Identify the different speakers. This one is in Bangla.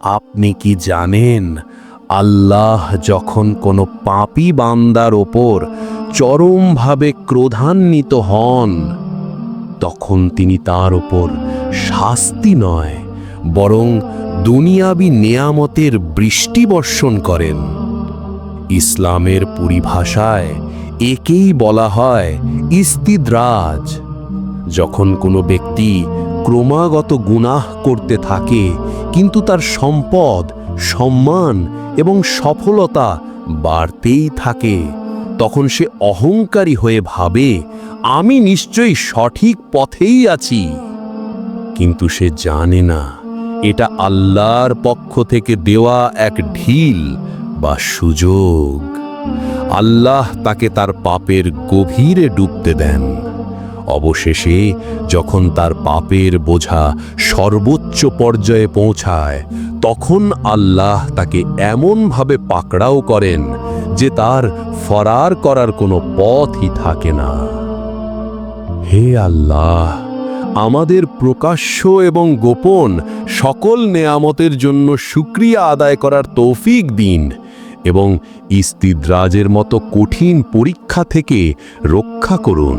Speaker 1: আপনি কি জানেন, আল্লাহ যখন কোনো পাপী বান্দার ওপর চরমভাবে ক্রোধান্বিত হন, তখন তিনি তার ওপর শাস্তি নয়, বরং দুনিয়াবি নেয়ামতের বৃষ্টি বর্ষণ করেন। ইসলামের পরিভাষায় একেই বলা হয় ইস্তিদ্রাজ। যখন কোনো ব্যক্তি ক্রমাগত গুনাহ করতে থাকে, কিন্তু তার সম্পদ, সম্মান এবং সফলতা বাড়তেই থাকে। তখন সে অহংকারী হয়ে ভাবে, আমি নিশ্চয়ই সঠিক পথেই আছি। কিন্তু সে জানে না, এটা আল্লাহর পক্ষ থেকে দেওয়া এক ঢিল বা সুযোগ। আল্লাহ তাকে তার পাপের গভীরে ডুবতে দেন। অবশেষে যখন তার পাপের বোঝা সর্বোচ্চ পর্যায়ে পৌঁছায়, তখন আল্লাহ তাকে এমনভাবে পাকড়াও করেন যে তার ফরার করার কোনো পথই থাকে না। হে আল্লাহ, আমাদের প্রকাশ্য এবং গোপন সকল নেয়ামতের জন্য সুক্রিয়া আদায় করার তৌফিক দিন এবং ইস্তিদ্রাজের মতো কঠিন পরীক্ষা থেকে রক্ষা করুন।